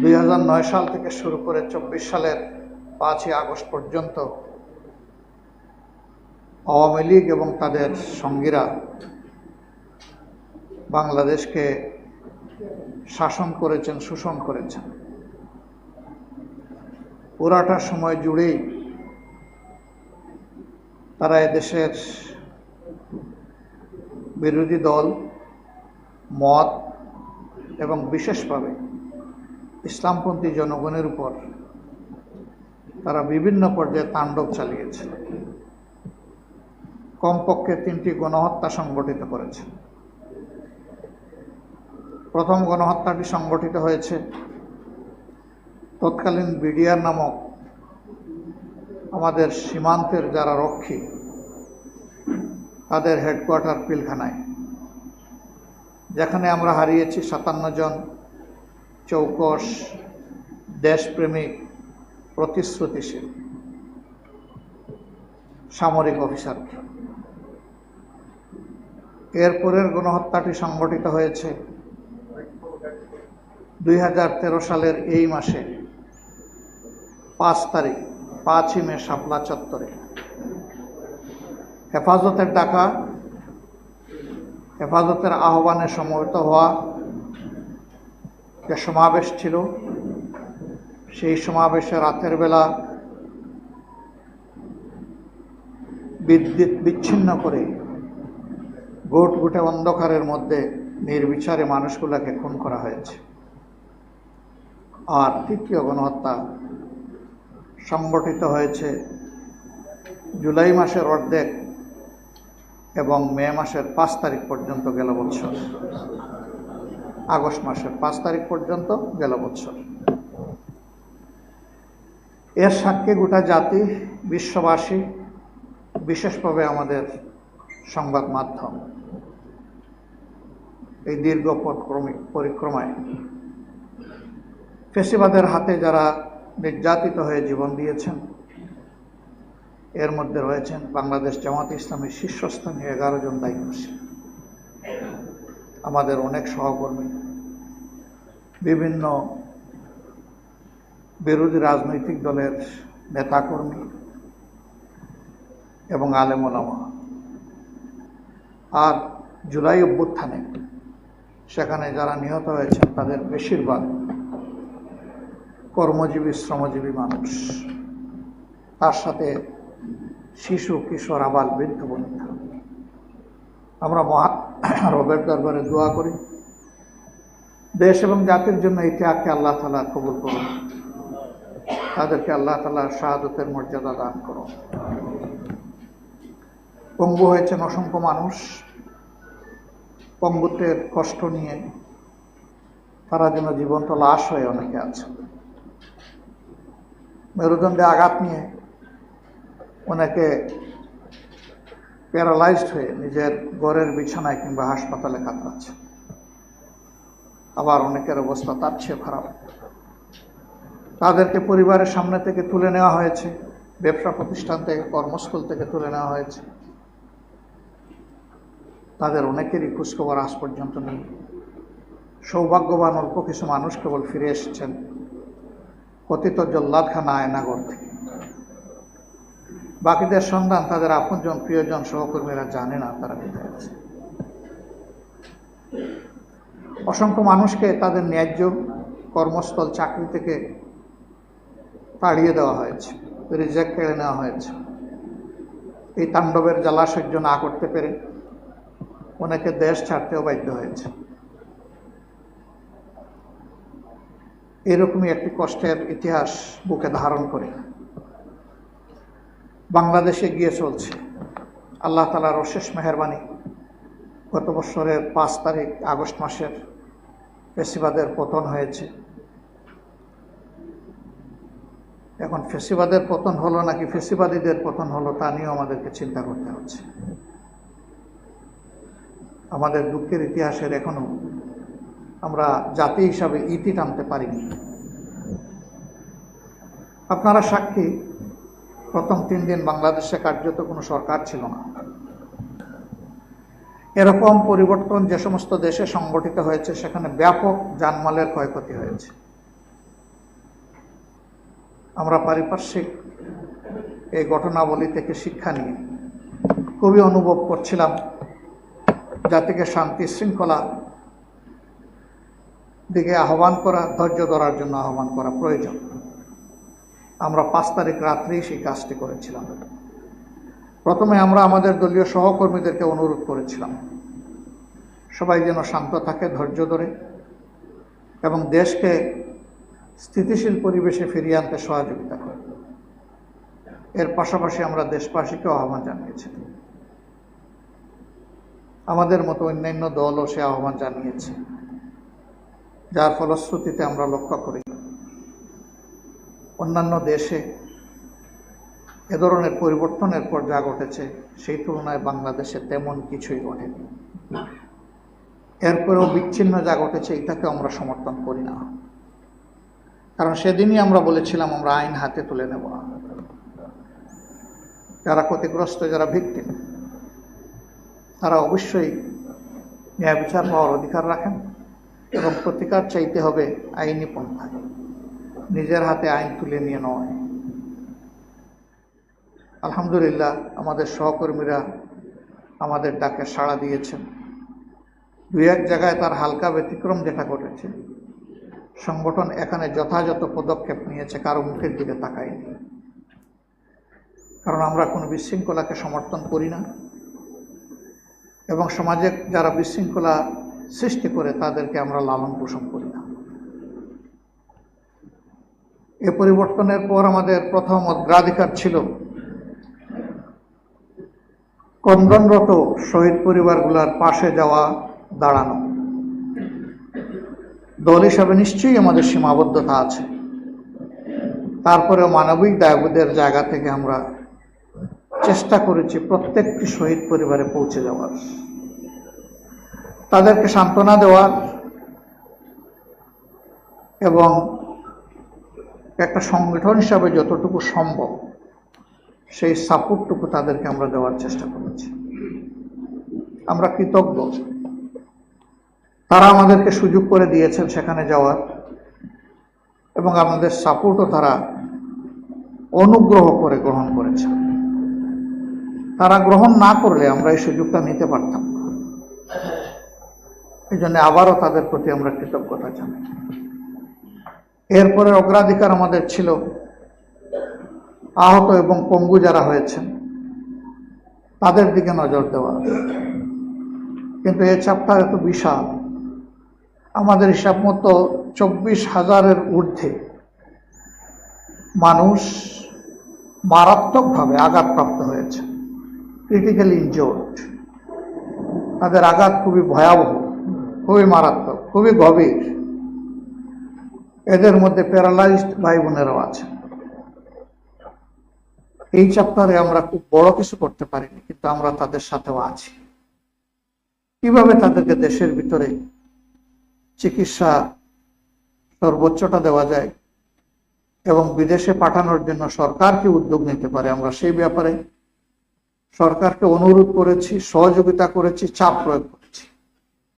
দুই হাজার নয় সাল থেকে শুরু করে চব্বিশ সালের পাঁচই আগস্ট পর্যন্ত আওয়ামী লীগ এবং তাদের সঙ্গীরা বাংলাদেশকে শাসন করেছেন, শোষণ করেছেন। পুরাটা সময় জুড়েই তারা এদেশের বিরোধী দল, মত এবং বিশেষভাবে ইসলামপন্থী জনগণের উপর তারা বিভিন্ন পর্যায়ে তাণ্ডব চালিয়েছে। কমপক্ষে তিনটি গণহত্যা সংগঠিত করেছে। প্রথম গণহত্যাটি সংগঠিত হয়েছে তৎকালীন বিডিআর নামক আমাদের সীমান্তের যারা রক্ষী, তাদের হেডকোয়ার্টার পিলখানায়, যেখানে আমরা হারিয়েছি সাতান্ন জন চৌকস দেশপ্রেমিক প্রতিশ্রুতিশীল সামরিক অফিসারকে এরপরের গণহত্যাটি সংগঠিত হয়েছে দুই হাজার তেরো সালের এই মাসে, পাঁচ তারিখ, পাঁচই মে শাপলা চত্বরে। হেফাজতের ডাকা, হেফাজতের আহ্বানে সমবেত হওয়া যে সমাবেশ ছিল, সেই সমাবেশে রাতের বেলা বিদ্যুৎ বিচ্ছিন্ন করে গোট গোটে অন্ধকারের মধ্যে নির্বিচারে মানুষগুলোকে খুন করা হয়েছে। আর তৃতীয় গণহত্যা সংগঠিত হয়েছে জুলাই মাসের অর্ধেক এবং মে মাসের পাঁচ তারিখ পর্যন্ত গেল বৎসর। আগস্ট মাসের পাঁচ তারিখ পর্যন্ত গেল বছর এর সাক্ষী গোটা জাতি, বিশ্ববাসী, বিশেষভাবে আমাদের সংবাদ মাধ্যম। এই দীর্ঘ পরিক্রমায় ফেসিবাদের হাতে যারা নির্যাতিত হয়ে জীবন দিয়েছেন, এর মধ্যে রয়েছেন বাংলাদেশ জামাত ইসলামের শীর্ষস্থানীয় এগারো জন দায়িত্বশীল। আমাদের অনেক সহকর্মী। বিভিন্ন বিরোধী রাজনৈতিক দলের নেতাকর্মী এবং আলেমোলামা আর জুলাই অভ্যুত্থানে সেখানে যারা নিহত হয়েছেন, তাদের বেশিরভাগ কর্মজীবী, শ্রমজীবী মানুষ। তার সাথে শিশু, কিশোর আবার বৃদ্ধ, বনিতা। আমরা মহা রবের দরবারে দোয়া করি। দেশ এবং জাতির জন্য এই ত্যাগকে আল্লাহ তালা কবুল করুন। তাদেরকে আল্লাহ তালা শাহাদতের মর্যাদা দান করুন। পঙ্গু হয়েছেন অসংখ্য মানুষ। পঙ্গুত্বের কষ্ট নিয়ে তারা যেন জীবন্ত লাশ হয়ে অনেকে আছে। মেরুদণ্ডে আঘাত নিয়ে অনেকে প্যারালাইজড হয়ে নিজের ঘরের বিছানায় কিংবা হাসপাতালে কাতরাচ্ছে। আবার অনেকের অবস্থা তার চেয়ে খারাপ। তাদেরকে পরিবারের সামনে থেকে তুলে নেওয়া হয়েছে, ব্যবসা প্রতিষ্ঠান থেকে, কর্মস্থল থেকে তুলে নেওয়া হয়েছে। তাদের অনেকেরই খোঁজখবর আজ পর্যন্ত নেই। সৌভাগ্যবান অল্প কিছু মানুষ কেবল ফিরে এসেছেন। কথিত জল্লাদখানা আয়নাগর থেকে। বাকিদের সন্ধান তাদের আপনজন, প্রিয়জন সহকর্মীরা জানে না, তারা কোথায় আছে। অসংখ্য মানুষকে তাদের ন্যায্য কর্মস্থল, চাকরি থেকে তাড়িয়ে দেওয়া হয়েছে, রিজেক্ট কেড়ে নেওয়া হয়েছে। এই তাণ্ডবের জ্বালা সহ্য না করতে পেরে অনেকে দেশ ছাড়তেও বাধ্য হয়েছে। এরকমই একটি কষ্টের ইতিহাস বুকে ধারণ করে। বাংলাদেশে গিয়ে চলছে। আল্লাহ তালার অশেষ মেহরবানি। গত বছরের পাঁচ তারিখ আগস্ট মাসের ফেসিবাদের পতন হয়েছে। এখন ফেসিবাদের পতন হলো নাকি ফেসিবাদীদের পতন হলো তা নিয়েও আমাদেরকে চিন্তা করতে হচ্ছে। আমাদের দুঃখের ইতিহাসের এখনও আমরা জাতি হিসাবে ইতি টানতে পারিনি। আপনারা সাক্ষী প্রথম তিন দিন বাংলাদেশে কার্যত কোনো সরকার ছিল না। এরকম পরিবর্তন যে সমস্ত দেশে সংগঠিত হয়েছে, সেখানে ব্যাপক জানমালের ক্ষয়ক্ষতি হয়েছে। আমরা পারিপার্শ্বিক এই ঘটনাবলী থেকে শিক্ষা নিয়ে খুবই অনুভব করছিলাম জাতিকে শান্তি শৃঙ্খলা দিকে আহ্বান করা, ধৈর্য ধরার জন্য আহ্বান করা প্রয়োজন। আমরা পাঁচ তারিখ রাত্রেই সেই কাজটি করেছিলাম। প্রথমে আমরা আমাদের দলীয় সহকর্মীদেরকে অনুরোধ করেছিলাম। সবাই যেন শান্ত থাকে, ধৈর্য ধরে এবং দেশকে স্থিতিশীল পরিবেশে ফিরিয়ে আনতে সহযোগিতা করে। এর পাশাপাশি আমরা দেশবাসীকেও আহ্বান জানিয়েছি আমাদের মতো অন্যান্য দলও সে আহ্বান জানিয়েছে, যার ফলশ্রুতিতে আমরা লক্ষ্য করি। অন্যান্য দেশে এ ধরনের পরিবর্তনের পর যা ঘটেছে সেই তুলনায় বাংলাদেশে তেমন কিছুই ঘটেনি। এরপরেও বিচ্ছিন্ন যা ঘটেছে এটাকে আমরা সমর্থন করি না। কারণ সেদিনই আমরা বলেছিলাম আমরা আইন হাতে তুলে নেব যারা ক্ষতিগ্রস্ত যারা ভিক্টিম তারা অবশ্যই ন্যায় বিচার পাওয়ার অধিকার রাখেন এবং প্রতিকার চাইতে হবে আইনি পন্থায়। নিজের হাতে আইন তুলে নিয়ে নয়। আলহামদুলিল্লাহ, আমাদের সহকর্মীরা আমাদের ডাকে সাড়া দিয়েছেন। দুই এক জায়গায় তার হালকা ব্যতিক্রম যেটা ঘটেছে। সংগঠন এখানে যথাযথ পদক্ষেপ নিয়েছে, কারও মুখের দিকে তাকায়নি। কারণ আমরা কোনো বিশৃঙ্খলাকে সমর্থন করি না। এবং সমাজে যারা বিশৃঙ্খলা সৃষ্টি করে, তাদেরকে আমরা লালন পোষণ করি না এ পরিবর্তনের পর আমাদের প্রথম অগ্রাধিকার ছিল ক্রন্দনরত শহীদ পরিবারগুলোর পাশে যাওয়া, দাঁড়ানো। দল হিসাবে নিশ্চয়ই আমাদের সীমাবদ্ধতা আছে। তারপরেও মানবিক দায়বোধের জায়গা থেকে আমরা চেষ্টা করেছি প্রত্যেকটি শহীদ পরিবারে পৌঁছে যাওয়ার। তাদেরকে সান্ত্বনা দেওয়ার এবং একটা সংগঠন হিসাবে যতটুকু সম্ভব, সেই সাপোর্টটুকু তাদেরকে আমরা দেওয়ার চেষ্টা করেছি। আমরা কৃতজ্ঞ। তারা আমাদেরকে সুযোগ করে দিয়েছেন সেখানে যাওয়ার এবং আমাদের সাপোর্টও তারা অনুগ্রহ করে গ্রহণ করেছেন তারা গ্রহণ না করলে আমরা এই সুযোগটা নিতে পারতাম না। এই জন্য আবারও তাদের প্রতি আমরা কৃতজ্ঞতা জানাই। এরপরে অগ্রাধিকার আমাদের ছিল আহত এবং পঙ্গু যারা হয়েছেন, তাদের দিকে নজর দেওয়া। কিন্তু এই চাপটা এত বিশাল। আমাদের হিসাব মতো চব্বিশ হাজারের ঊর্ধ্বে মানুষ মারাত্মকভাবে আঘাতপ্রাপ্ত হয়েছে ক্রিটিক্যালি ইনজোর্ড তাদের আঘাত খুবই ভয়াবহ, খুবই মারাত্মক, খুবই গভীর। এদের মধ্যে প্যারালাইজড ভাই বোনেরাও আছে। এই চ্যাপ্টারে আমরা খুব বড় কিছু করতে পারিনি, কিন্তু আমরা তাদের সাথেও আছি। কীভাবে তাদেরকে দেশের ভিতরে চিকিৎসা সর্বোচ্চটা দেওয়া যায় এবং বিদেশে পাঠানোর জন্য সরকারকে উদ্যোগ নিতে পারে, আমরা সেই ব্যাপারে সরকারকে অনুরোধ করেছি, সহযোগিতা করেছি, চাপ প্রয়োগ